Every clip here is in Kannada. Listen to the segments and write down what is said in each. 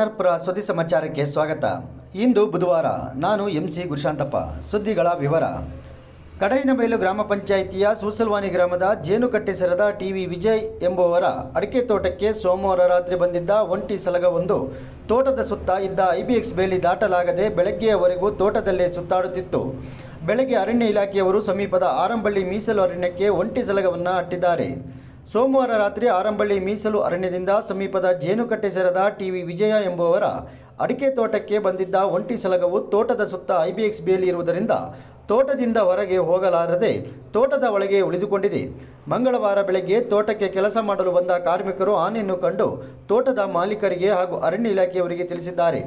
ಎನ್ಆರ್ಪುರ ಸುದ್ದಿ ಸಮಾಚಾರಕ್ಕೆ ಸ್ವಾಗತ. ಇಂದು ಬುಧವಾರ ನಾನು ಎಂ ಸಿ ಗುರುಶಾಂತಪ್ಪ. ಸುದ್ದಿಗಳ ವಿವರ. ಕಡೈನಬೈಲು ಗ್ರಾಮ ಪಂಚಾಯಿತಿಯ ಸೂಸಲ್ವಾನಿ ಗ್ರಾಮದ ಜೇನುಕಟ್ಟೆಸರದ ಟಿ ವಿ ವಿಜಯ್ ಎಂಬುವರ ಅಡಿಕೆ ತೋಟಕ್ಕೆ ಸೋಮವಾರ ರಾತ್ರಿ ಬಂದಿದ್ದ ಒಂಟಿ ಸಲಗವೊಂದು ತೋಟದ ಸುತ್ತ ಇದ್ದ ಐಬಿಎಕ್ಸ್ ಬೇಲಿ ದಾಟಲಾಗದೆ ಬೆಳಗ್ಗೆಯವರೆಗೂ ತೋಟದಲ್ಲೇ ಸುತ್ತಾಡುತ್ತಿತ್ತು. ಬೆಳಗ್ಗೆ ಅರಣ್ಯ ಇಲಾಖೆಯವರು ಸಮೀಪದ ಆರಂಬಳ್ಳಿ ಮೀಸಲು ಅರಣ್ಯಕ್ಕೆ ಒಂಟಿ ಸಲಗವನ್ನು ಅಟ್ಟಿದ್ದಾರೆ. ಸೋಮವಾರ ರಾತ್ರಿ ಆರಂಬಳ್ಳಿ ಮೀಸಲು ಅರಣ್ಯದಿಂದ ಸಮೀಪದ ಜೇನುಕಟ್ಟೆ ಸೇರದ ಟಿವಿ ವಿಜಯ ಎಂಬುವರ ಅಡಿಕೆ ತೋಟಕ್ಕೆ ಬಂದಿದ್ದ ಒಂಟಿ ಸಲಗವು ತೋಟದ ಸುತ್ತ ಐಬಿಎಕ್ಸ್ ಬೇಲಿ ಇರುವುದರಿಂದ ತೋಟದಿಂದ ಹೊರಗೆ ಹೋಗಲಾರದೆ ತೋಟದ ಒಳಗೆ ಉಳಿದುಕೊಂಡಿದೆ. ಮಂಗಳವಾರ ಬೆಳಗ್ಗೆ ತೋಟಕ್ಕೆ ಕೆಲಸ ಮಾಡಲು ಬಂದ ಕಾರ್ಮಿಕರು ಆನೆಯನ್ನು ಕಂಡು ತೋಟದ ಮಾಲೀಕರಿಗೆ ಹಾಗೂ ಅರಣ್ಯ ಇಲಾಖೆಯವರಿಗೆ ತಿಳಿಸಿದ್ದಾರೆ.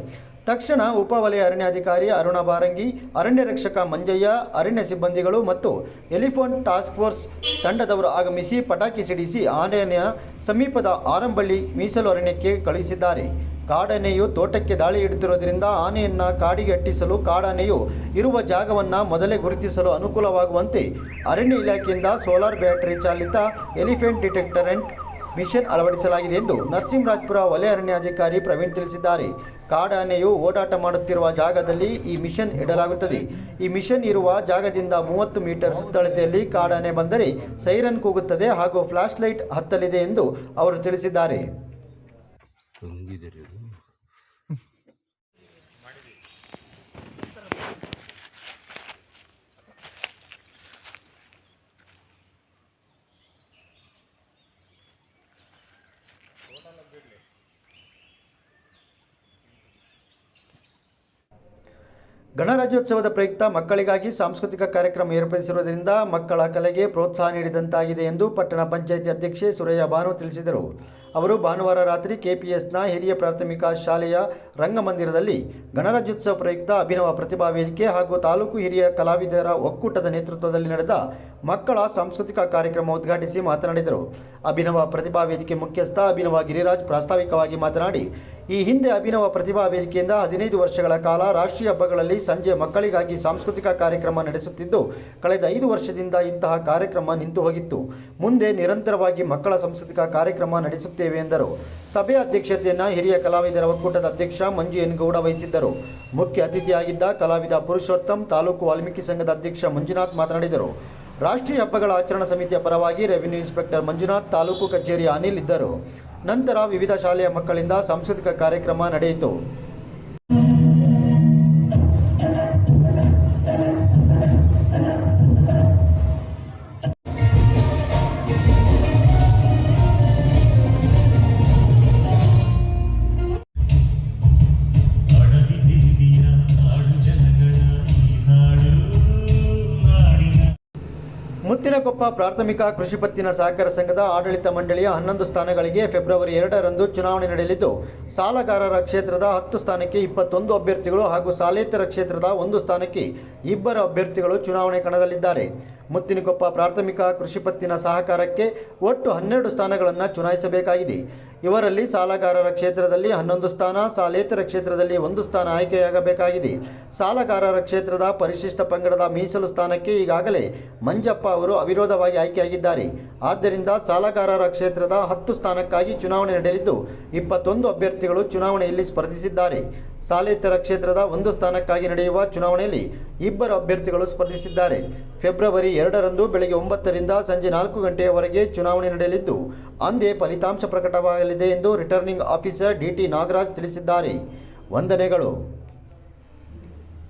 ತಕ್ಷಣ ಉಪವಲಯ ಅರಣ್ಯಾಧಿಕಾರಿ ಅರುಣ ಬಾರಂಗಿ, ಅರಣ್ಯ ರಕ್ಷಕ ಮಂಜಯ್ಯ, ಅರಣ್ಯ ಸಿಬ್ಬಂದಿಗಳು ಮತ್ತು ಎಲಿಫೋನ್ ಟಾಸ್ಕ್ ಫೋರ್ಸ್ ತಂಡದವರು ಆಗಮಿಸಿ ಪಟಾಕಿ ಸಿಡಿಸಿ ಆನೆಯ ಸಮೀಪದ ಆರಂಬಳ್ಳಿ ಮೀಸಲು ಅರಣ್ಯಕ್ಕೆ ಕಳುಹಿಸಿದ್ದಾರೆ. ಕಾಡಾನೆಯು ತೋಟಕ್ಕೆ ದಾಳಿ ಇಡುತ್ತಿರುವುದರಿಂದ ಆನೆಯನ್ನು ಕಾಡಿಗೆ ಅಟ್ಟಿಸಲು ಕಾಡಾನೆಯು ಇರುವ ಜಾಗವನ್ನು ಮೊದಲೇ ಗುರುತಿಸಲು ಅನುಕೂಲವಾಗುವಂತೆ ಅರಣ್ಯ ಇಲಾಖೆಯಿಂದ ಸೋಲಾರ್ ಬ್ಯಾಟರಿ ಚಾಲಿತ ಎಲಿಫೆಂಟ್ ಡಿಟೆಕ್ಟರೆಂಟ್ ಮಿಷನ್ ಅಳವಡಿಸಲಾಗಿದೆ ಎಂದು ನರಸಿಂಹರಾಜ್ಪುರ ವಲಯ ಅರಣ್ಯಾಧಿಕಾರಿ ಪ್ರವೀಣ್ ತಿಳಿಸಿದ್ದಾರೆ. ಕಾಡಾನೆಯು ಓಡಾಟ ಮಾಡುತ್ತಿರುವ ಜಾಗದಲ್ಲಿ ಈ ಮಿಷನ್ ಇಡಲಾಗುತ್ತದೆ. ಈ ಮಿಷನ್ ಇರುವ ಜಾಗದಿಂದ ಮೂವತ್ತು ಮೀಟರ್ ಸುತ್ತಳತೆಯಲ್ಲಿ ಕಾಡಾನೆ ಬಂದರೆ ಸೈರನ್ ಕೂಗುತ್ತದೆ ಹಾಗೂ ಫ್ಲಾಶ್ ಲೈಟ್ ಹತ್ತಲಿದೆ ಎಂದು ಅವರು ತಿಳಿಸಿದ್ದಾರೆ ಹೆಂಗಿದಿರಿ ಇದು ಗಣರಾಜ್ಯೋತ್ಸವದ ಪ್ರಯುಕ್ತ ಮಕ್ಕಳಿಗಾಗಿ ಸಾಂಸ್ಕೃತಿಕ ಕಾರ್ಯಕ್ರಮ ಏರ್ಪಡಿಸಿರುವುದರಿಂದ ಮಕ್ಕಳ ಕಲೆಗೆ ಪ್ರೋತ್ಸಾಹ ನೀಡಿದಂತಾಗಿದೆ ಎಂದು ಪಟ್ಟಣ ಪಂಚಾಯಿತಿ ಅಧ್ಯಕ್ಷೆ ಸುರಯ್ಯ ಬಾನು ತಿಳಿಸಿದರು. ಅವರು ಭಾನುವಾರ ರಾತ್ರಿ ಕೆಪಿಎಸ್ನ ಹಿರಿಯ ಪ್ರಾಥಮಿಕ ಶಾಲೆಯ ರಂಗಮಂದಿರದಲ್ಲಿ ಗಣರಾಜ್ಯೋತ್ಸವ ಪ್ರಯುಕ್ತ ಅಭಿನವ ಪ್ರತಿಭಾ ವೇದಿಕೆ ಹಾಗೂ ತಾಲೂಕು ಹಿರಿಯ ಕಲಾವಿದರ ಒಕ್ಕೂಟದ ನೇತೃತ್ವದಲ್ಲಿ ನಡೆದ ಮಕ್ಕಳ ಸಾಂಸ್ಕೃತಿಕ ಕಾರ್ಯಕ್ರಮ ಉದ್ಘಾಟಿಸಿ ಮಾತನಾಡಿದರು. ಅಭಿನವ ಪ್ರತಿಭಾ ವೇದಿಕೆ ಮುಖ್ಯಸ್ಥ ಅಭಿನವ ಗಿರಿರಾಜ್ ಪ್ರಾಸ್ತಾವಿಕವಾಗಿ ಮಾತನಾಡಿ, ಈ ಹಿಂದೆ ಅಭಿನವ ಪ್ರತಿಭಾ ವೇದಿಕೆಯಿಂದ ಹದಿನೈದು ವರ್ಷಗಳ ಕಾಲ ರಾಷ್ಟ್ರೀಯ ಹಬ್ಬಗಳಲ್ಲಿ ಸಂಜೆ ಮಕ್ಕಳಿಗಾಗಿ ಸಾಂಸ್ಕೃತಿಕ ಕಾರ್ಯಕ್ರಮ ನಡೆಸುತ್ತಿದ್ದು, ಕಳೆದ ಐದು ವರ್ಷದಿಂದ ಇಂತಹ ಕಾರ್ಯಕ್ರಮ ನಿಂತು ಹೋಗಿತ್ತು ಮುಂದೆ ನಿರಂತರವಾಗಿ ಮಕ್ಕಳ ಸಾಂಸ್ಕೃತಿಕ ಕಾರ್ಯಕ್ರಮ ನಡೆಸುತ್ತೇವೆ ಎಂದರು. ಸಭೆಯ ಅಧ್ಯಕ್ಷತೆಯನ್ನು ಹಿರಿಯ ಕಲಾವಿದರ ಒಕ್ಕೂಟದ ಅಧ್ಯಕ್ಷ ಮಂಜು ಎನ್ ಗೌಡ ವಹಿಸಿದ್ದರು. ಮುಖ್ಯ ಅತಿಥಿಯಾಗಿದ್ದ ಕಲಾವಿದ ಪುರುಷೋತ್ತಮ್, ತಾಲೂಕು ವಾಲ್ಮೀಕಿ ಸಂಘದ ಅಧ್ಯಕ್ಷ ಮಂಜುನಾಥ್ ಮಾತನಾಡಿದರು. ರಾಷ್ಟ್ರೀಯ ಹಬ್ಬಗಳ ಆಚರಣಾ ಸಮಿತಿಯ ಪರವಾಗಿ ರೆವಿನ್ಯೂ ಇನ್ಸ್ಪೆಕ್ಟರ್ ಮಂಜುನಾಥ್, ತಾಲೂಕು ಕಚೇರಿಯ ಅನಿಲ್ ಇದ್ದರು. ನಂತರ ವಿವಿಧ ಶಾಲೆಯ ಮಕ್ಕಳಿಂದ ಸಾಂಸ್ಕೃತಿಕ ಕಾರ್ಯಕ್ರಮ ನಡೆಯಿತು. ಮುತ್ತಿನಕೊಪ್ಪ ಪ್ರಾಥಮಿಕ ಕೃಷಿ ಪತ್ತಿನ ಸಹಕಾರ ಸಂಘದ ಆಡಳಿತ ಮಂಡಳಿಯ ಹನ್ನೊಂದು ಸ್ಥಾನಗಳಿಗೆ ಫೆಬ್ರವರಿ ಎರಡರಂದು ಚುನಾವಣೆ ನಡೆಯಲಿದ್ದು, ಸಾಲಗಾರರ ಕ್ಷೇತ್ರದ ಹತ್ತು ಸ್ಥಾನಕ್ಕೆ ಇಪ್ಪತ್ತೊಂದು ಅಭ್ಯರ್ಥಿಗಳು ಹಾಗೂ ಸಾಲೇತರ ಕ್ಷೇತ್ರದ ಒಂದು ಸ್ಥಾನಕ್ಕೆ ಇಬ್ಬರು ಅಭ್ಯರ್ಥಿಗಳು ಚುನಾವಣೆ ಕಣದಲ್ಲಿದ್ದಾರೆ. ಮುತ್ತಿನಕೊಪ್ಪ ಪ್ರಾಥಮಿಕ ಕೃಷಿ ಪತ್ತಿನ ಸಹಕಾರಕ್ಕೆ ಒಟ್ಟು ಹನ್ನೆರಡು ಸ್ಥಾನಗಳನ್ನು ಚುನಾಯಿಸಬೇಕಾಗಿದೆ. ಇವರಲ್ಲಿ ಸಾಲಗಾರರ ಕ್ಷೇತ್ರದಲ್ಲಿ ಹನ್ನೊಂದು ಸ್ಥಾನ, ಸಾಲೇತರ ಕ್ಷೇತ್ರದಲ್ಲಿ ಒಂದು ಸ್ಥಾನ ಆಯ್ಕೆಯಾಗಬೇಕಾಗಿದೆ. ಸಾಲಗಾರರ ಕ್ಷೇತ್ರದ ಪರಿಶಿಷ್ಟ ಪಂಗಡದ ಮೀಸಲು ಸ್ಥಾನಕ್ಕೆ ಈಗಾಗಲೇ ಮಂಜಪ್ಪ ಅವರು ಅವಿರೋಧವಾಗಿ ಆಯ್ಕೆಯಾಗಿದ್ದಾರೆ. ಆದ್ದರಿಂದ ಸಾಲಗಾರರ ಕ್ಷೇತ್ರದ ಹತ್ತು ಸ್ಥಾನಕ್ಕಾಗಿ ಚುನಾವಣೆ ನಡೆಯಲಿದ್ದು, ಇಪ್ಪತ್ತೊಂದು ಅಭ್ಯರ್ಥಿಗಳು ಚುನಾವಣೆಯಲ್ಲಿ ಸ್ಪರ್ಧಿಸಿದ್ದಾರೆ. ಸಾಲೇತರ ಕ್ಷೇತ್ರದ ಒಂದು ಸ್ಥಾನಕ್ಕಾಗಿ ನಡೆಯುವ ಚುನಾವಣೆಯಲ್ಲಿ ಇಬ್ಬರು ಅಭ್ಯರ್ಥಿಗಳು ಸ್ಪರ್ಧಿಸಿದ್ದಾರೆ. ಫೆಬ್ರವರಿ ಎರಡರಂದು ಬೆಳಗ್ಗೆ ಒಂಬತ್ತರಿಂದ ಸಂಜೆ ನಾಲ್ಕು ಗಂಟೆಯವರೆಗೆ ಚುನಾವಣೆ ನಡೆಯಲಿದ್ದು, ಅಂದೇ ಫಲಿತಾಂಶ ಪ್ರಕಟವಾಗಲಿದೆ ಎಂದು ರಿಟರ್ನಿಂಗ್ ಆಫೀಸರ್ ಡಿಟಿ ನಾಗರಾಜ್ ತಿಳಿಸಿದ್ದಾರೆ. ವಂದನೆಗಳು.